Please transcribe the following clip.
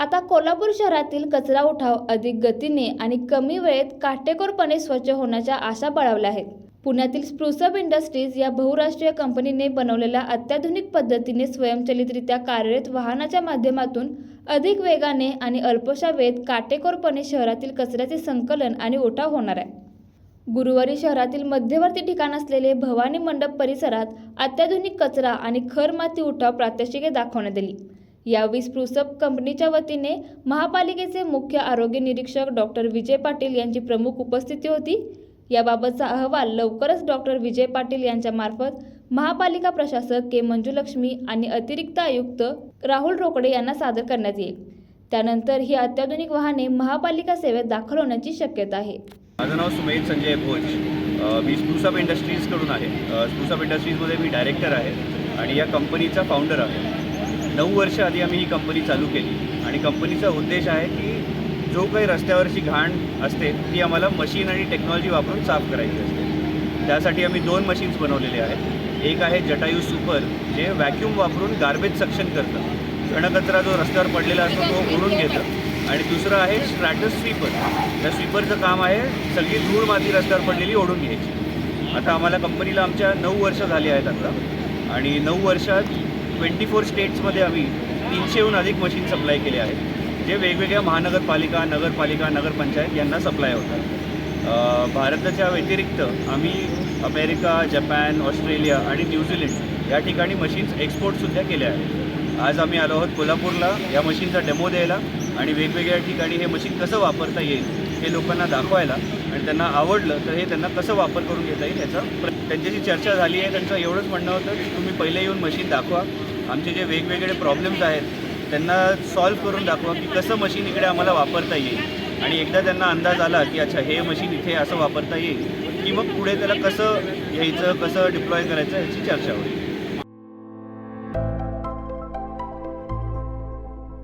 आता कोल्हापूर शहरातील कचरा उठाव अधिक गतीने आणि कमी वेळेत काटेकोरपणे स्वच्छ होण्याच्या आशा बळावल्या आहेत. पुण्यातील स्प्रुसअप इंडस्ट्रीज या बहुराष्ट्रीय कंपनीने बनवलेल्या अत्याधुनिक पद्धतीने स्वयंचलितरित्या कार्यरत वाहनाच्या माध्यमातून अधिक वेगाने आणि अल्पशा वेळेत काटेकोरपणे शहरातील कचऱ्याचे संकलन आणि उठाव होणार आहे. गुरुवारी शहरातील मध्यवर्ती ठिकाण असलेले भवानी मंडप परिसरात अत्याधुनिक कचरा आणि खर माती उठाव प्रात्यक्षिके दाखवण्यात आली. यावेळी स्प्रुसअप कंपनीच्या वतीने महापालिकेचे मुख्य आरोग्य निरीक्षक डॉक्टर विजय पाटील यांची प्रमुख उपस्थिती होती. याबाबतचा अहवाल लवकरच डॉक्टर विजय पाटील यांच्यामार्फत महापालिका प्रशासक के मंजुलक्ष्मी आणि अतिरिक्त आयुक्त राहुल रोकडे यांना सादर करण्यात येईल. त्यानंतर ही अत्याधुनिक वाहने महापालिका सेवेत दाखल होण्याची शक्यता आहे. माझं नाव सुमेध संजय भोज. मी स्प्रुसअप इंडस्ट्रीजकडून आहे. स्प्रुसअप इंडस्ट्रीजमध्ये मी डायरेक्टर आहे आणि या कंपनीचा फाउंडर आहे. नऊ वर्ष आधी आम्ही ही कंपनी चालू केली. आणि कंपनीचा उद्देश आहे की जो काही रस्त्यावरची घाण असते ती आम्हाला मशीन आणि टेक्नॉलॉजी वापरून साफ करायची असते. त्यासाठी आम्ही दोन मशीन्स बनवलेले आहेत. एक आहे जटायू सुपर जे व्हॅक्यूम वापरून गार्बेज सक्शन करतं. घणकचरा जो रस्त्यावर पडलेला असतो तो ओढून घेतं. आणि दुसरं आहे स्ट्रॅटस स्वीपर त्या स्वीपरचं काम आहे सगळी धूळ माती रस्त्यावर पडलेली ओढून घ्यायची. आता आम्हाला कंपनीला आमच्या नऊ वर्ष झाली आहेत आता. आणि नऊ वर्षात ट्वेंटी फोर स्टेट्समध्ये आम्ही तीनशेहून अधिक मशीन सप्लाय केले आहेत. जे वेगवेगळ्या महानगरपालिका नगरपालिका नगरपंचायत यांना सप्लाय होतात. भारताच्या व्यतिरिक्त आम्ही अमेरिका जपान ऑस्ट्रेलिया आणि न्यूझीलंड या ठिकाणी मशीन्स एक्सपोर्टसुद्धा केल्या आहेत. आज आम्ही आलो आहोत कोल्हापूरला या मशीनचा डेमो द्यायला आणि वेगवेगळ्या ठिकाणी हे मशीन कसं वापरता येईल हे लोकांना दाखवायला आणि त्यांना आवडलं तर हे त्यांना कसं वापर करून घेता येईल याचा त्यांच्याशी चर्चा झाली आहे त्यांचं एवढंच म्हणणं होतं की तुम्ही पहिले येऊन मशीन दाखवा. आमचे जे वेगवेगळे प्रॉब्लेम्स आहेत त्यांना सॉल्व्ह करून दाखवा की कसं मशीन इकडे आम्हाला वापरता येईल. आणि एकदा त्यांना अंदाज आला की अच्छा हे मशीन इथे असं वापरता येईल की मग पुढे त्याला कसं घ्यायचं कसं डिप्लॉय करायचं याची चर्चा होईल.